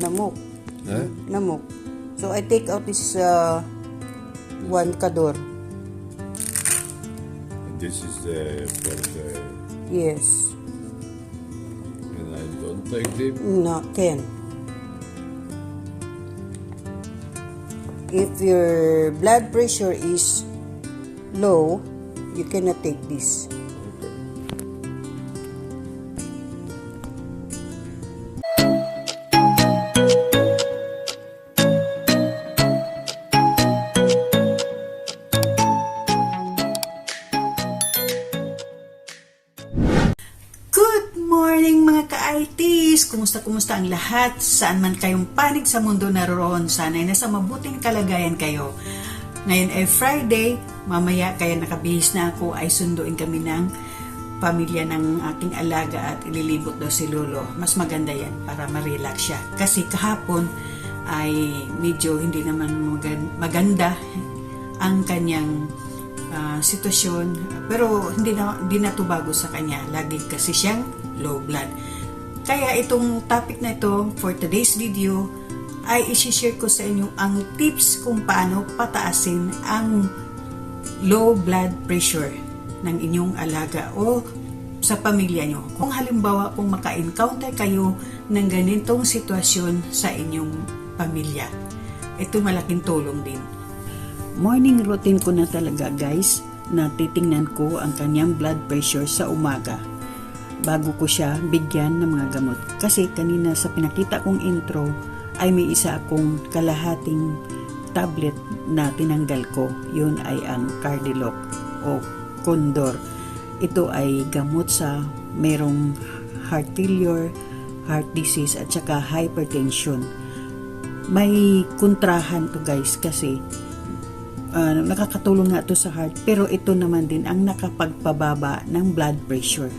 Namok. Huh? Namok. So I take out this uh, one kador. And this is the for the Yes. and I don't take them. No, can. If your blood pressure is low, you cannot take this. ka-ITs! Kumusta kumusta ang lahat? Saan man kayong panig sa mundo naroon, sana'y nasa mabuting kalagayan kayo. Ngayon ay Friday, mamaya kaya nakabihis na ako ay sunduin kami ng pamilya ng aking alaga at ililibot daw si Lolo. Mas maganda yan para ma-relax siya. Kasi kahapon ay medyo hindi naman magan- maganda ang kanyang ah, sitwasyon pero hindi na hindi na sa kanya lagi kasi siyang low blood kaya itong topic na ito for today's video ay isi-share ko sa inyo ang tips kung paano pataasin ang low blood pressure ng inyong alaga o sa pamilya nyo. Kung halimbawa kung maka-encounter kayo ng ganitong sitwasyon sa inyong pamilya, ito malaking tulong din. Morning routine ko na talaga guys na titingnan ko ang kanyang blood pressure sa umaga bago ko siya bigyan ng mga gamot. Kasi kanina sa pinakita kong intro ay may isa akong kalahating tablet na tinanggal ko. Yun ay ang Cardiloc o Condor. Ito ay gamot sa merong heart failure, heart disease at saka hypertension. May kontrahan to guys kasi uh, nakakatulong nga to sa heart pero ito naman din ang nakapagpababa ng blood pressure.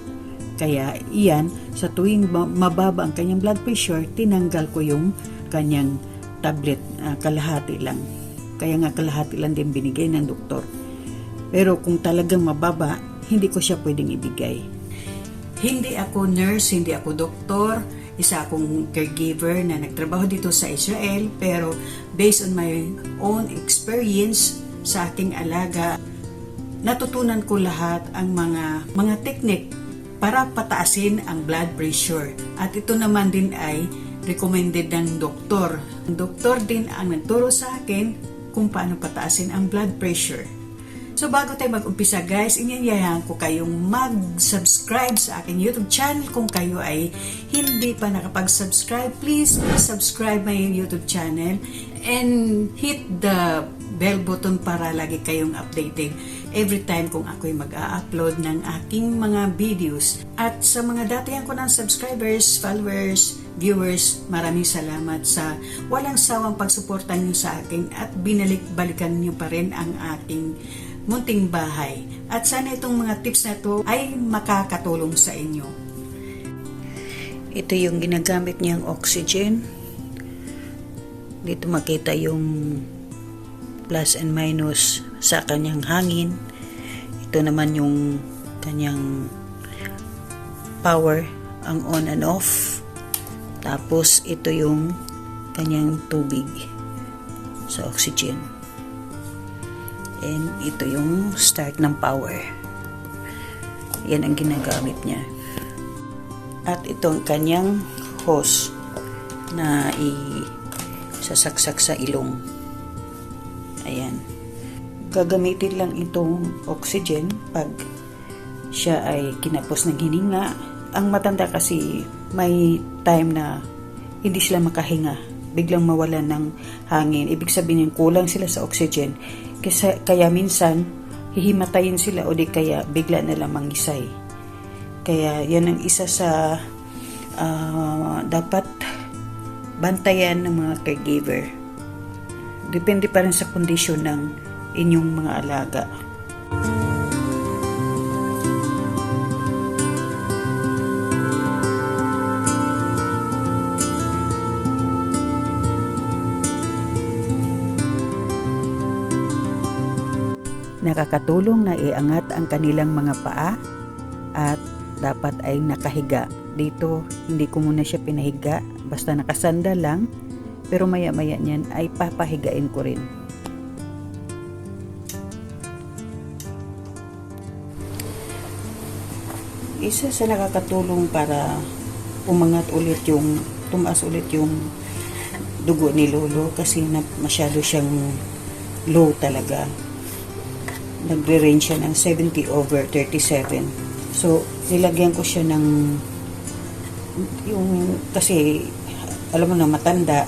Kaya iyan, sa tuwing ba- mababa ang kanyang blood pressure, tinanggal ko yung kanyang tablet, ah, kalahati lang. Kaya nga kalahati lang din binigay ng doktor. Pero kung talagang mababa, hindi ko siya pwedeng ibigay. Hindi ako nurse, hindi ako doktor, isa akong caregiver na nagtrabaho dito sa Israel, pero based on my own experience sa aking alaga, natutunan ko lahat ang mga mga teknik para pataasin ang blood pressure. At ito naman din ay recommended ng doktor. Ang doktor din ang nagturo sa akin kung paano pataasin ang blood pressure. So bago tayo mag-umpisa guys, inyanyayahan ko kayong mag-subscribe sa aking YouTube channel. Kung kayo ay hindi pa nakapag-subscribe, please subscribe my YouTube channel and hit the bell button para lagi kayong updated every time kung ako'y mag-a-upload ng aking mga videos. At sa mga datihan ko ng subscribers, followers, viewers, maraming salamat sa walang sawang pagsuporta niyo sa akin at binalik-balikan niyo pa rin ang aking munting bahay. At sana itong mga tips na to ay makakatulong sa inyo. Ito yung ginagamit niyang oxygen. Dito makita yung plus and minus sa kanyang hangin. Ito naman yung kanyang power, ang on and off. Tapos ito yung kanyang tubig sa oxygen. And ito yung start ng power. Yan ang ginagamit niya. At ito ang kanyang hose na i sasaksak sa ilong. Ayan. Gagamitin lang itong oxygen pag siya ay kinapos ng hininga. Ang matanda kasi may time na hindi sila makahinga. Biglang mawalan ng hangin. Ibig sabihin kulang sila sa oxygen. Kaya, kaya minsan hihimatayin sila o di kaya bigla na lang mangisay. Kaya yan ang isa sa ah, dapat bantayan ng mga caregiver. Depende pa rin sa kondisyon ng inyong mga alaga. Nakakatulong na iangat ang kanilang mga paa at dapat ay nakahiga dito. Hindi ko muna siya pinahiga. Basta nakasanda lang. Pero maya-maya niyan ay papahigain ko rin. Isa sa nakakatulong para umangat ulit yung, tumaas ulit yung dugo ni Lolo kasi na, masyado siyang low talaga. Nagre-range siya ng 70 over 37. So, nilagyan ko siya ng yung kasi alam mo na matanda.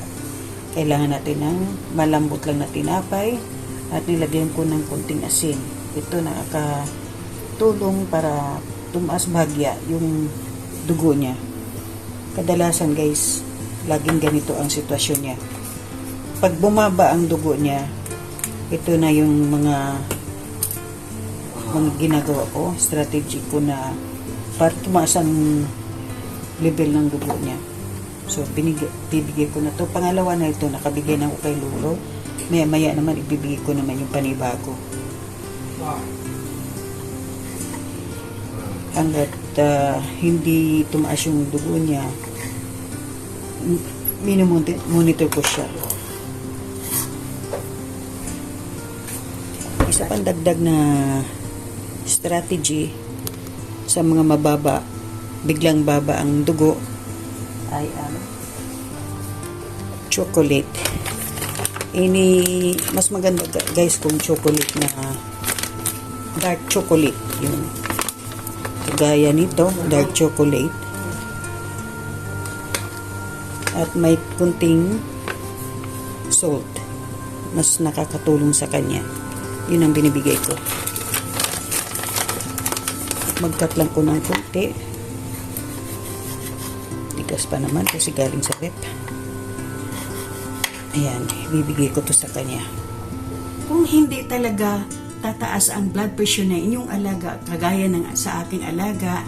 Kailangan natin ng malambot lang na tinapay. At nilagyan ko ng konting asin. Ito nakakatulong para tumaas bahagya yung dugo niya. Kadalasan guys laging ganito ang sitwasyon niya. Pag bumaba ang dugo niya ito na yung mga mga ginagawa ko strategy ko na para tumaas ang level ng dugo niya. So, binigay, ko na to. Pangalawa na ito, nakabigay na ako kay Lolo. Maya, maya naman, ibibigay ko naman yung panibago. Hanggat ah, hindi tumaas yung dugo niya, m- minimonitor ko siya. Isa pang dagdag na strategy sa mga mababa, biglang baba ang dugo, ay ang chocolate. Ini, mas maganda gu- guys kung chocolate na dark chocolate. Yung kagaya nito, dark chocolate. At may kunting salt. Mas nakakatulong sa kanya. Yun ang binibigay ko. Magkat lang ko ng kunti. Tigas pa naman kasi galing sa rep. Ayan, bibigay ko to sa kanya. Kung hindi talaga tataas ang blood pressure na inyong alaga, kagaya ng sa aking alaga,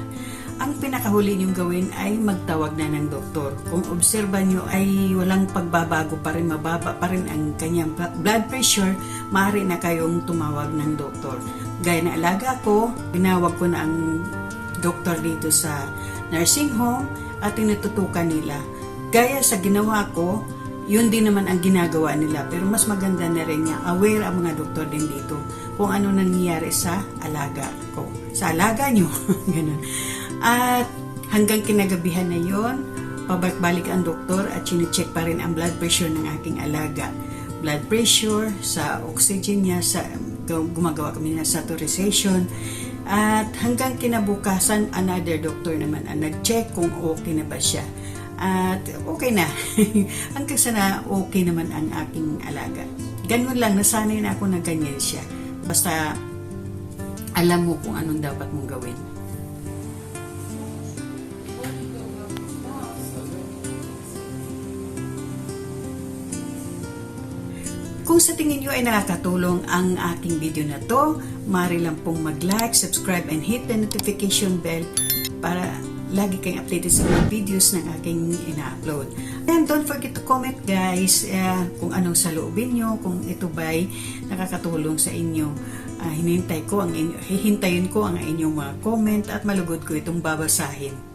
ang pinakahuli niyong gawin ay magtawag na ng doktor. Kung obserban niyo ay walang pagbabago pa rin, mababa pa rin ang kanyang blood pressure, maaari na kayong tumawag ng doktor. Gaya ng alaga ko, pinawag ko na ang doktor dito sa nursing home at tinututukan nila. Gaya sa ginawa ko, yun din naman ang ginagawa nila. Pero mas maganda na rin niya, aware ang mga doktor din dito kung ano nangyayari sa alaga ko. Sa alaga nyo. Ganun. At hanggang kinagabihan na yon, pabalik-balik ang doktor at chinecheck pa rin ang blood pressure ng aking alaga. Blood pressure, sa oxygen niya, sa gumagawa kami ng saturation. At hanggang kinabukasan, another doctor naman ang nag-check kung okay na ba siya. At okay na. hanggang sana okay naman ang aking alaga. Ganun lang, nasanay na ako na ganyan siya. Basta alam mo kung anong dapat mong gawin. Kung sa tingin nyo ay nakakatulong ang aking video na to, maaari lang pong mag-like, subscribe, and hit the notification bell para lagi kayong updated sa mga videos ng aking ina-upload. And don't forget to comment guys eh, kung anong saloobin nyo, kung ito ba'y nakakatulong sa inyo. Ah, hinintay ko ang inyo, hihintayin ko ang inyong mga comment at malugod ko itong babasahin.